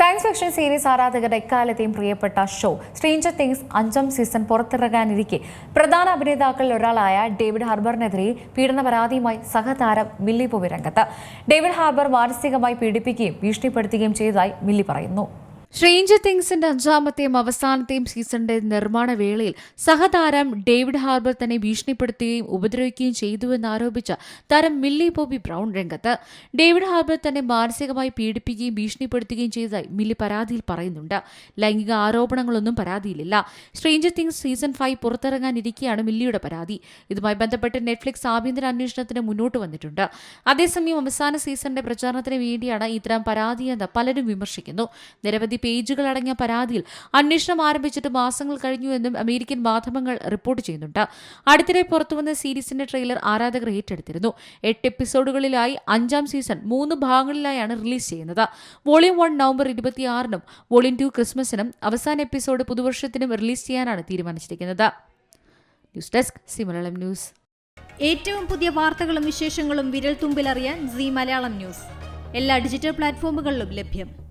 Science fiction series ആരാധകരുടെ എക്കാലത്തെയും പ്രിയപ്പെട്ട ഷോ സ്ട്രേഞ്ചർ തിങ്സ് അഞ്ചാം സീസൺ പുറത്തിറങ്ങാനിരിക്കെ. പ്രധാന അഭിനേതാക്കളിൽ ഒരാളായ ഡേവിഡ് ഹാർബറിനെതിരെ പീഡന പരാതിയുമായി സഹതാരം മില്ലി പോവി രംഗത്ത് ഡേവിഡ് ഹാർബർ മാനസികമായി പീഡിപ്പിക്കുകയും ഭീഷണിപ്പെടുത്തുകയും ചെയ്തതായി മില്ലി പറയുന്നു. സ്ട്രേഞ്ചർ തിങ്സിന്റെ അഞ്ചാമത്തെയും അവസാനത്തെയും സീസണിന്റെ നിർമ്മാണ വേളയിൽ സഹതാരം ഡേവിഡ് ഹാർബർ തന്നെ ഭീഷണിപ്പെടുത്തുകയും ഉപദ്രവിക്കുകയും ചെയ്തുവെന്ന് ആരോപിച്ച താരം മില്ലി ബോബി ബ്രൗൺ രംഗത്ത്. ഡേവിഡ് ഹാർബർ തന്നെ മാനസികമായി പീഡിപ്പിക്കുകയും ഭീഷണിപ്പെടുത്തുകയും ചെയ്തതായി മില്ലി പരാതിയിൽ പറയുന്നുണ്ട്. ലൈംഗിക ആരോപണങ്ങളൊന്നും പരാതിയിലില്ല. സ്ട്രേഞ്ചർ തിങ്സ് സീസൺ ഫൈവ് പുറത്തിറങ്ങാനിരിക്കെയാണ് മില്ലിയുടെ പരാതി. ഇതുമായി ബന്ധപ്പെട്ട് നെറ്റ്ഫ്ലിക്സ് ആഭ്യന്തര അന്വേഷണത്തിന് മുന്നോട്ട് വന്നിട്ടുണ്ട്. അതേസമയം അവസാന സീസണിന്റെ പ്രചാരണത്തിന് വേണ്ടിയാണ് ഇത്തരം പരാതിയെന്ന് പലരും വിമർശിക്കുന്നു. നിരവധി പേജുകൾ അടങ്ങിയ പരാതിയിൽ അന്വേഷണം ആരംഭിച്ചിട്ട് മാസങ്ങൾ കഴിഞ്ഞു എന്നും അമേരിക്കൻ മാധ്യമങ്ങൾ റിപ്പോർട്ട് ചെയ്യുന്നുണ്ട്. അടുത്തിടെ പുറത്തുവന്ന സീരീസിന്റെ ട്രെയിലർ ആരാധകർ ഏറ്റെടുത്തിരുന്നു. എട്ട് എപ്പിസോഡുകളിലായി അഞ്ചാം സീസൺ മൂന്ന് ഭാഗങ്ങളിലായാണ് റിലീസ് ചെയ്യുന്നത്. വോളിയം വൺ നവംബർ ഇരുപത്തിയാറിനും വോളിയം ടു ക്രിസ്മസിനും അവസാന എപ്പിസോഡ് പുതുവർഷത്തിനും റിലീസ് ചെയ്യാനാണ് തീരുമാനിച്ചിരിക്കുന്നത്. News desk news. ഏറ്റവും പുതിയ വാർത്തകളും വിശേഷങ്ങളും വിരൽ തുമ്പിലറിയാൻ സി മലയാളം ന്യൂസ്. എല്ലാ ഡിജിറ്റൽ പ്ലാറ്റ്ഫോമുകളിലും ലഭ്യം.